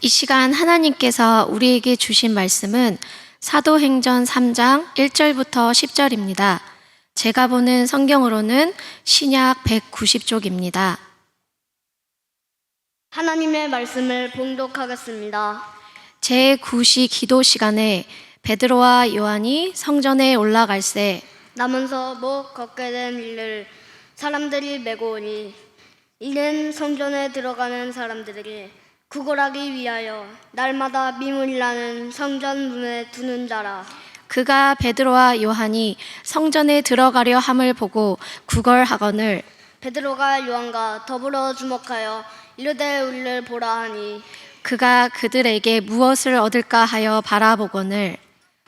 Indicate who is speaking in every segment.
Speaker 1: 이 시간 하나님께서 우리에게 주신 말씀은 사도행전 3장 1절부터 10절입니다. 제가 보는 성경으로는 신약 190쪽입니다.
Speaker 2: 하나님의 말씀을 봉독하겠습니다.
Speaker 1: 제9시 기도 시간에 베드로와 요한이 성전에 올라갈 새
Speaker 2: 나면서 못 걷게 된 일을 사람들이 메고 오니 이는 성전에 들어가는 사람들에게 구걸하기 위하여 날마다 미문이 나는 성전 문에 두는 자라.
Speaker 1: 그가 베드로와 요한이 성전에 들어가려 함을 보고 구걸하거늘
Speaker 2: 베드로가 요한과 더불어 주목하여 이르되 우리를 보라 하니
Speaker 1: 그가 그들에게 무엇을 얻을까 하여 바라보거늘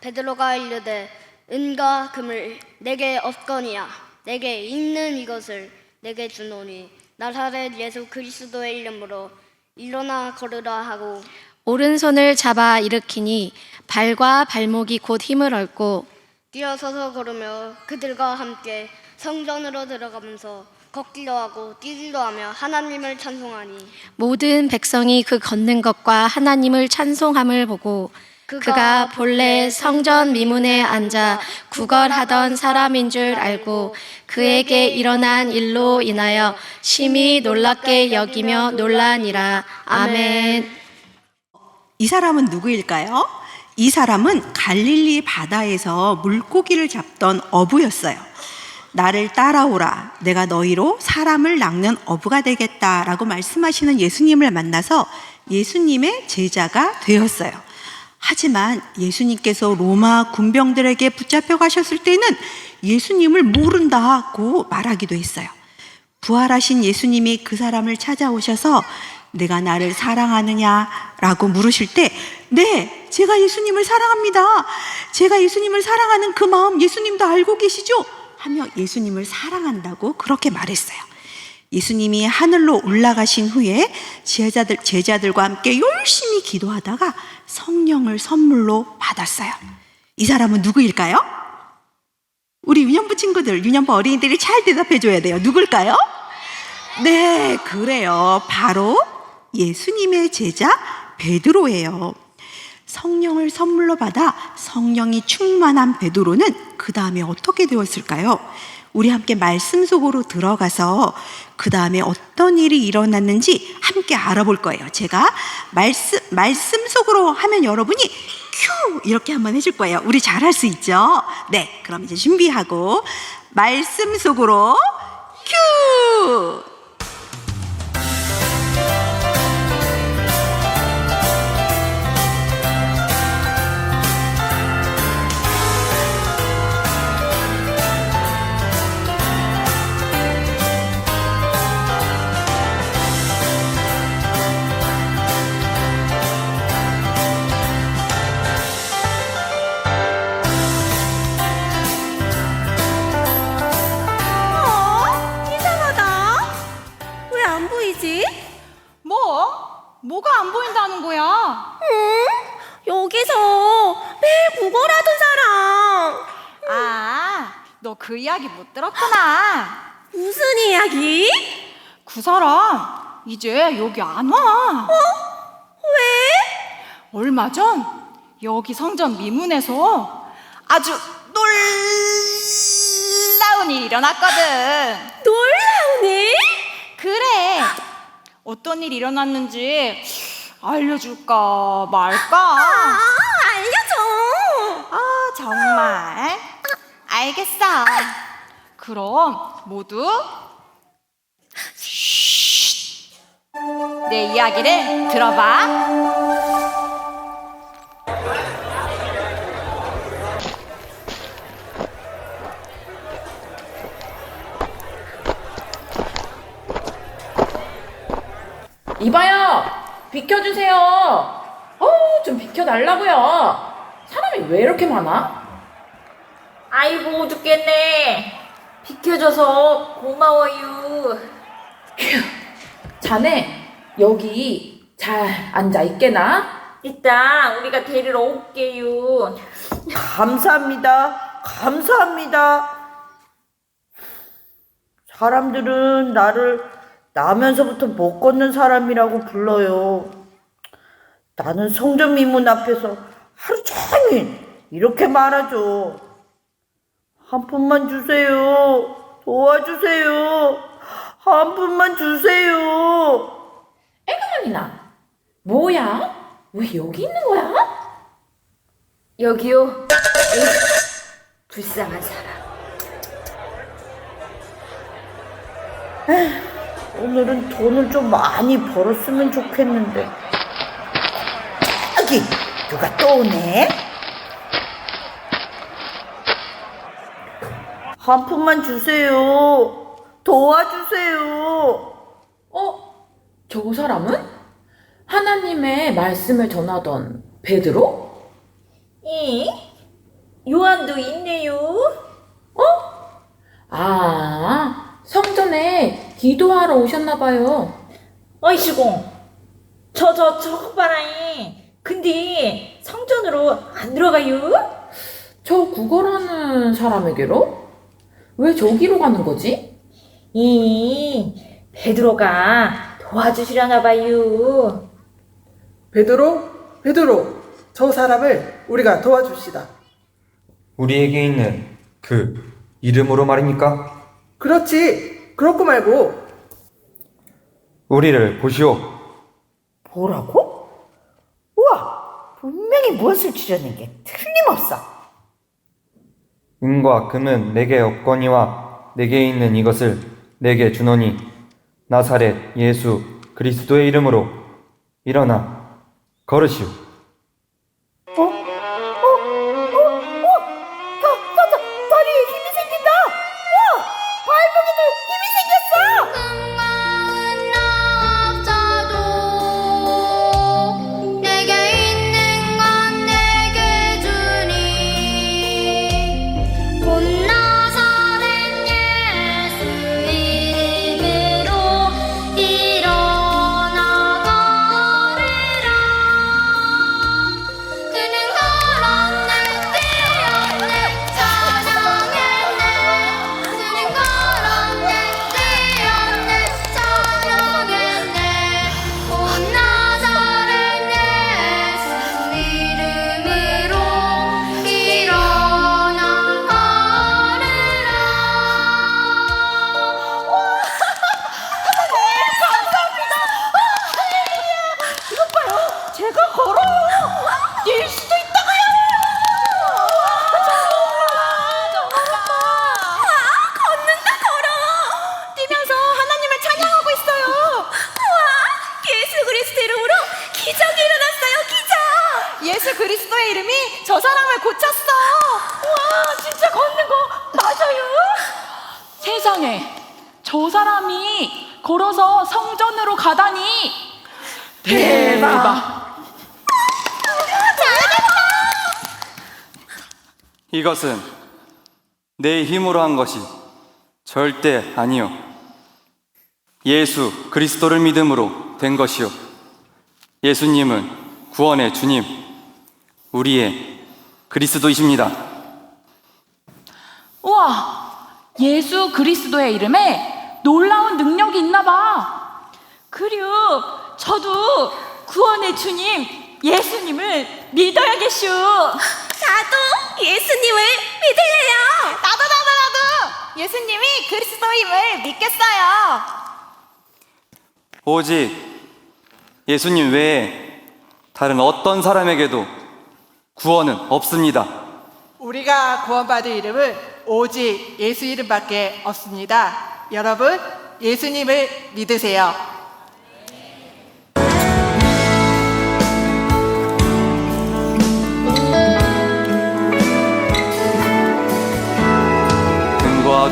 Speaker 2: 베드로가 이르되 은과 금을 내게 없거니와 내게 있는 이것을 내게 주노니 나사렛 예수 그리스도의 이름으로 일어나 걸으라 하고
Speaker 1: 오른손을 잡아 일으키니 발과 발목이 곧 힘을 얻고
Speaker 2: 뛰어서서 걸으며 그들과 함께 성전으로 들어가면서 걷기도 하고 뛰기도 하며 하나님을 찬송하니
Speaker 1: 모든 백성이 그 걷는 것과 하나님을 찬송함을 보고 그가 본래 성전 미문에 앉아 구걸하던 사람인 줄 알고 그에게 일어난 일로 인하여 심히 놀랍게 여기며 놀라니라 아멘.
Speaker 3: 이 사람은 누구일까요? 이 사람은 갈릴리 바다에서 물고기를 잡던 어부였어요. 나를 따라오라. 내가 너희로 사람을 낚는 어부가 되겠다 라고 말씀하시는 예수님을 만나서 예수님의 제자가 되었어요. 하지만 예수님께서 로마 군병들에게 붙잡혀 가셨을 때는 예수님을 모른다고 말하기도 했어요. 부활하신 예수님이 그 사람을 찾아오셔서 내가 나를 사랑하느냐라고 물으실 때, 네, 제가 예수님을 사랑합니다. 제가 예수님을 사랑하는 그 마음 예수님도 알고 계시죠? 하며 예수님을 사랑한다고 그렇게 말했어요. 예수님이 하늘로 올라가신 후에 제자들, 제자들과 함께 열심히 기도하다가 성령을 선물로 받았어요. 이 사람은 누구일까요? 우리 유년부 친구들, 유년부 어린이들이 잘 대답해 줘야 돼요. 누굴까요? 네, 그래요. 바로 예수님의 제자 베드로예요. 성령을 선물로 받아 성령이 충만한 베드로는 그 다음에 어떻게 되었을까요? 우리 함께 말씀 속으로 들어가서 그 다음에 어떤 일이 일어났는지 함께 알아볼 거예요. 제가 말씀, 말씀 속으로 하면 여러분이 큐! 이렇게 한번 해줄 거예요. 우리 잘 할 수 있죠? 네, 그럼 이제 준비하고 말씀 속으로 큐!
Speaker 4: 들었구나.
Speaker 5: 무슨 이야기?
Speaker 4: 그 사람 이제 여기 안 와.
Speaker 5: 왜?
Speaker 4: 얼마 전 여기 성전 미문에서 아주 놀라운 일이 일어났거든.
Speaker 5: 놀라운 일?
Speaker 4: 그래. 어떤 일이 일어났는지 알려줄까 말까?
Speaker 5: 아, 알려줘.
Speaker 4: 아, 정말. 알겠어. 그럼 모두 쉿. 내 이야기를 들어봐.
Speaker 6: 이봐요! 비켜주세요! 어우, 좀 비켜달라고요! 사람이 왜 이렇게 많아?
Speaker 7: 아이고 죽겠네. 비켜줘서 고마워요.
Speaker 6: 자네, 여기 잘 앉아 있게나?
Speaker 7: 이따 우리가 데리러 올게요.
Speaker 8: 감사합니다. 감사합니다. 사람들은 나를 나면서부터 못 걷는 사람이라고 불러요. 나는 성전 미문 앞에서 하루 종일 이렇게 말하죠. 한 푼만 주세요. 도와주세요. 한 푼만 주세요.
Speaker 6: 애가만이나 뭐야? 왜 여기 있는 거야?
Speaker 7: 여기요. 불쌍한 사람.
Speaker 8: 오늘은 돈을 좀 많이 벌었으면 좋겠는데. 저기 누가 또 오네? 한 푼만 주세요. 도와주세요.
Speaker 6: 어? 저 사람은? 하나님의 말씀을 전하던 베드로?
Speaker 7: 이 요한도 있네요.
Speaker 6: 아, 성전에 기도하러 오셨나 봐요.
Speaker 7: 어이시공. 저, 저, 저거 봐라잉. 근데 성전으로 안 들어가요?
Speaker 6: 저 구걸하는 사람에게로? 왜 저기로 가는 거지?
Speaker 7: 이 베드로가 도와주시려나 봐요.
Speaker 9: 베드로, 베드로, 저 사람을 우리가 도와줍시다.
Speaker 10: 우리에게 있는 그 이름으로 말입니까?
Speaker 9: 그렇지, 그렇고 말고
Speaker 10: 우리를 보시오.
Speaker 8: 뭐라고? 우와, 분명히 무엇을 주려는 게 틀림없어.
Speaker 10: 은과 금은 내게 없거니와 내게 있는 이것을 내게 주노니 나사렛 예수 그리스도의 이름으로 일어나 걸으시오.
Speaker 2: 이름이
Speaker 5: 저 사람을 고쳤어. 와, 진짜 걷는 거 맞아요?
Speaker 4: 세상에 저 사람이 걸어서 성전으로 가다니 대박.
Speaker 10: 이것은 내 힘으로 한 것이 절대 아니요. 예수 그리스도를 믿음으로 된 것이요. 예수님은 구원의 주님, 우리의 그리스도이십니다.
Speaker 4: 우와, 예수 그리스도의 이름에 놀라운 능력이 있나 봐.
Speaker 7: 그려 저도 구원의 주님 예수님을 믿어야겠슈.
Speaker 5: 나도 예수님을 믿을래요. 나도 나도 나도 예수님이 그리스도임을 믿겠어요.
Speaker 10: 오직 예수님 외에 다른 어떤 사람에게도 구원은 없습니다.
Speaker 9: 우리가 구원받을 이름은 오직 예수 이름밖에 없습니다. 여러분, 예수님을 믿으세요.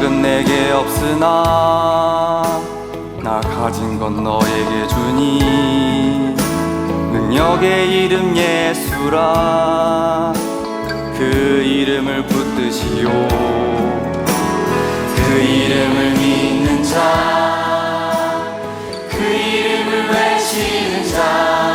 Speaker 10: 금 내게 없으나 나 가진 건 너에게 주니 능력의 이름 예수라. 그 이름을 붙드시오. 그 이름을 믿는 자 그 이름을 외치는 자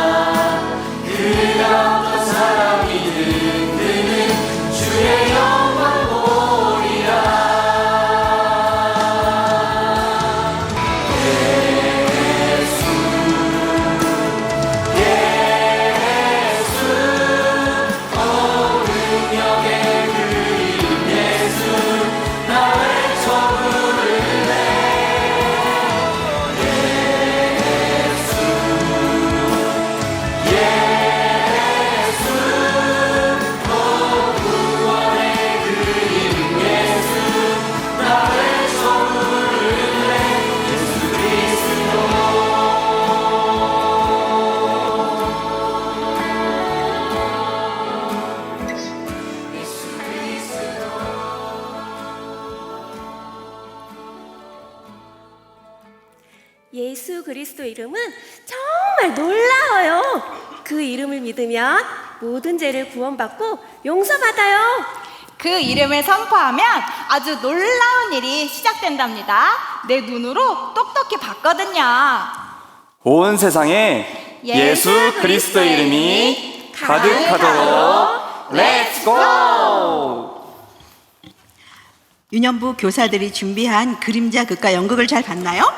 Speaker 5: 그리스도 이름은 정말 놀라워요. 그 이름을 믿으면 모든 죄를 구원받고 용서받아요.
Speaker 4: 그 이름을 선포하면 아주 놀라운 일이 시작된답니다. 내 눈으로 똑똑히 봤거든요.
Speaker 10: 온 세상에 예수 그리스도의 이름이 가득하도록 렛츠고!
Speaker 3: 유년부 교사들이 준비한 그림자 극과 연극을 잘 봤나요?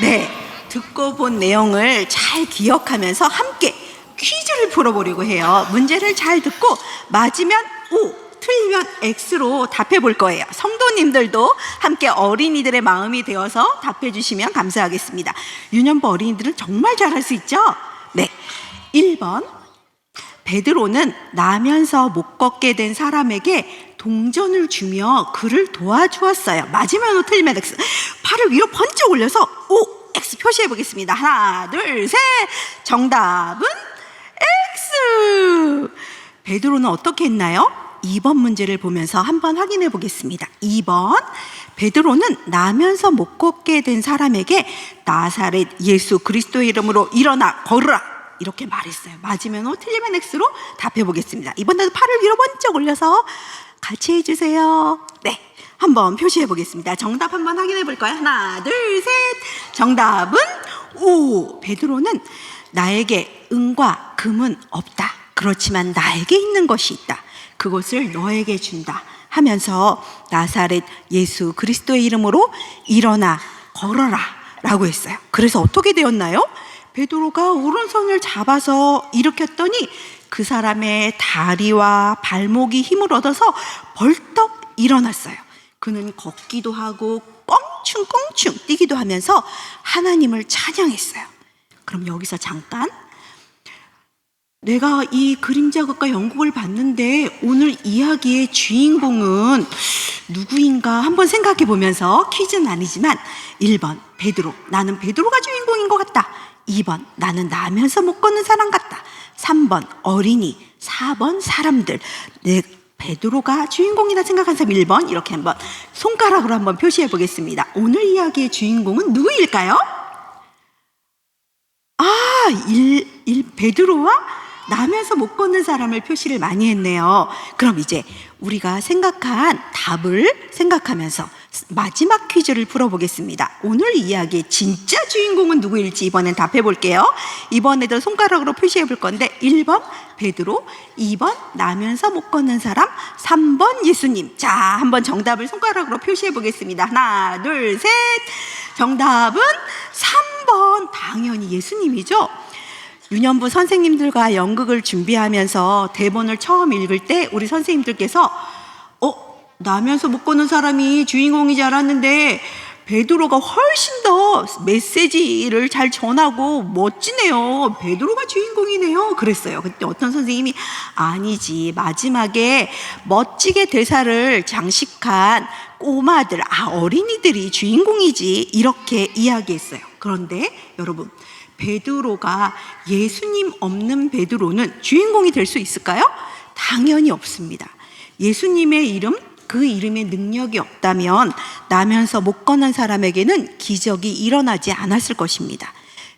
Speaker 3: 네. 듣고 본 내용을 잘 기억하면서 함께 퀴즈를 풀어보려고 해요. 문제를 잘 듣고 맞으면 O, 틀리면 X로 답해 볼 거예요. 성도님들도 함께 어린이들의 마음이 되어서 답해 주시면 감사하겠습니다. 유년부 어린이들은 정말 잘할 수 있죠? 네. 1번. 베드로는 나면서 못 걷게 된 사람에게 동전을 주며 그를 도와주었어요. O, 틀리면 X. 팔을 위로 번쩍 올려서 O, X 표시해 보겠습니다. 하나, 둘, 셋. 정답은 X. 베드로는 어떻게 했나요? 2번 문제를 보면서 한번 확인해 보겠습니다. 2번. 베드로는 나면서 못 걷게 된 사람에게 나사렛 예수 그리스도의 이름으로 일어나 걸으라. 이렇게 말했어요. 맞으면 O, 틀리면 X로 답해 보겠습니다. 이번에도 팔을 위로 번쩍 올려서 같이 해주세요. 네. 한번 표시해 보겠습니다. 정답 한번 확인해 볼까요? 하나, 둘, 셋. 정답은 O. 베드로는 나에게 은과 금은 없다. 그렇지만 나에게 있는 것이 있다. 그것을 너에게 준다. 하면서 나사렛 예수 그리스도의 이름으로 일어나 걸어라. 라고 했어요. 그래서 어떻게 되었나요? 베드로가 오른손을 잡아서 일으켰더니 그 사람의 다리와 발목이 힘을 얻어서 벌떡 일어났어요. 그는 걷기도 하고 껑충껑충 뛰기도 하면서 하나님을 찬양했어요. 그럼 여기서 잠깐. 내가 이 그림자극과 연극을 봤는데 오늘 이야기의 주인공은 누구인가 한번 생각해 보면서 퀴즈는 아니지만 1번 베드로. 나는 베드로가 주인공인 것 같다. 2번 나는 나면서 못 걷는 사람 같다. 3번 어린이. 4번 사람들. 내 베드로가 주인공이다 생각한 사람 1번 이렇게 한번 손가락으로 한번 표시해 보겠습니다 오늘 이야기의 주인공은 누구일까요? 아, 일, 일, 베드로와 나면서 못 걷는 사람을 표시를 많이 했네요. 그럼 이제 우리가 생각한 답을 생각하면서 마지막 퀴즈를 풀어보겠습니다. 오늘 이야기의 진짜 주인공은 누구일지 이번엔 답해 볼게요. 이번에도 손가락으로 표시해 볼 건데 1번 베드로, 2번 나면서 못 걷는 사람, 3번 예수님. 자, 한번 정답을 손가락으로 표시해 보겠습니다. 하나, 둘, 셋. 정답은 3번 당연히 예수님이죠. 유년부 선생님들과 연극을 준비하면서 대본을 처음 읽을 때 우리 선생님들께서 어 나면서 못 걷는 사람이 주인공이지 않았는데 베드로가 훨씬 더 메시지를 잘 전하고 멋지네요. 베드로가 주인공이네요. 그랬어요. 그때 어떤 선생님이 아니지. 마지막에 멋지게 대사를 장식한 꼬마들, 아, 어린이들이 주인공이지. 이렇게 이야기했어요. 그런데 여러분, 베드로가 예수님 없는 베드로는 주인공이 될 수 있을까요? 당연히 없습니다. 예수님의 이름, 그 이름에 능력이 없다면 나면서 못 걷는 사람에게는 기적이 일어나지 않았을 것입니다.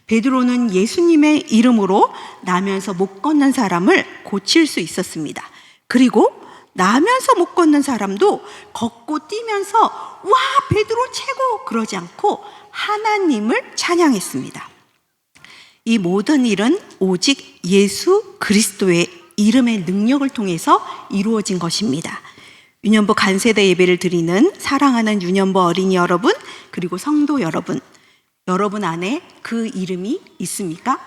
Speaker 3: 베드로는 예수님의 이름으로 나면서 못 걷는 사람을 고칠 수 있었습니다. 그리고 나면서 못 걷는 사람도 걷고 뛰면서 와 베드로 최고 그러지 않고 하나님을 찬양했습니다. 이 모든 일은 오직 예수 그리스도의 이름의 능력을 통해서 이루어진 것입니다. 유년부 간세대 예배를 드리는 사랑하는 유년부 어린이 여러분, 그리고 성도 여러분, 여러분 안에 그 이름이 있습니까?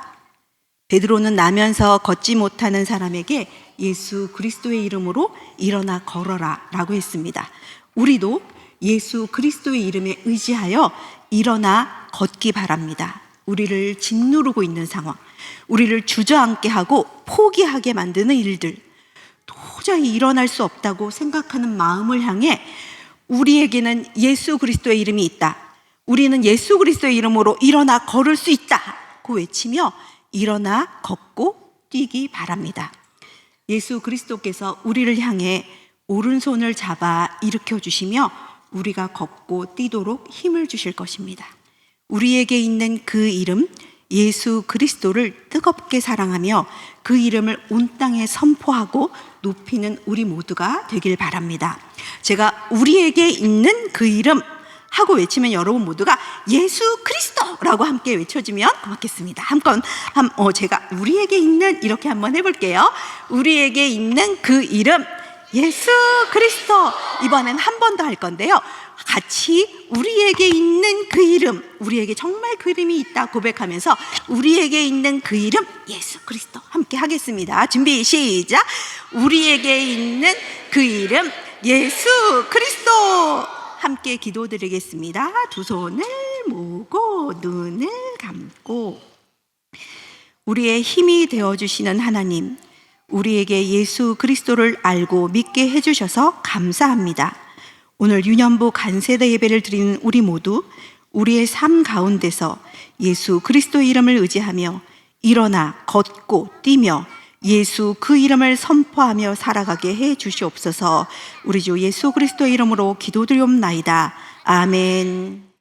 Speaker 3: 베드로는 나면서 걷지 못하는 사람에게 예수 그리스도의 이름으로 일어나 걸어라 라고 했습니다. 우리도 예수 그리스도의 이름에 의지하여 일어나 걷기 바랍니다. 우리를 짓누르고 있는 상황, 우리를 주저앉게 하고 포기하게 만드는 일들, 도저히 일어날 수 없다고 생각하는 마음을 향해 우리에게는 예수 그리스도의 이름이 있다. 우리는 예수 그리스도의 이름으로 일어나 걸을 수 있다. 고 외치며 일어나 걷고 뛰기 바랍니다. 예수 그리스도께서 우리를 향해 오른손을 잡아 일으켜 주시며 우리가 걷고 뛰도록 힘을 주실 것입니다. 우리에게 있는 그 이름 예수 그리스도를 뜨겁게 사랑하며 그 이름을 온 땅에 선포하고 높이는 우리 모두가 되길 바랍니다. 제가 우리에게 있는 그 이름 하고 외치면 여러분 모두가 예수 그리스도라고 함께 외쳐주면 고맙겠습니다. 한번 한, 어, 제가 우리에게 있는 이렇게 한번 해볼게요. 우리에게 있는 그 이름 예수 그리스도 이번엔 한 번 더 할 건데요. 같이 우리에게 있는 그 이름, 우리에게 정말 그 이름이 있다 고백하면서 우리에게 있는 그 이름 예수 그리스도 함께 하겠습니다. 준비 시작. 우리에게 있는 그 이름 예수 그리스도 함께 기도드리겠습니다. 두 손을 모으고 눈을 감고 우리의 힘이 되어 주시는 하나님, 우리에게 예수 그리스도를 알고 믿게 해 주셔서 감사합니다. 오늘 유년부 간세대 예배를 드리는 우리 모두 우리의 삶 가운데서 예수 그리스도의 이름을 의지하며 일어나 걷고 뛰며 예수 그 이름을 선포하며 살아가게 해 주시옵소서. 우리 주 예수 그리스도의 이름으로 기도드리옵나이다. 아멘.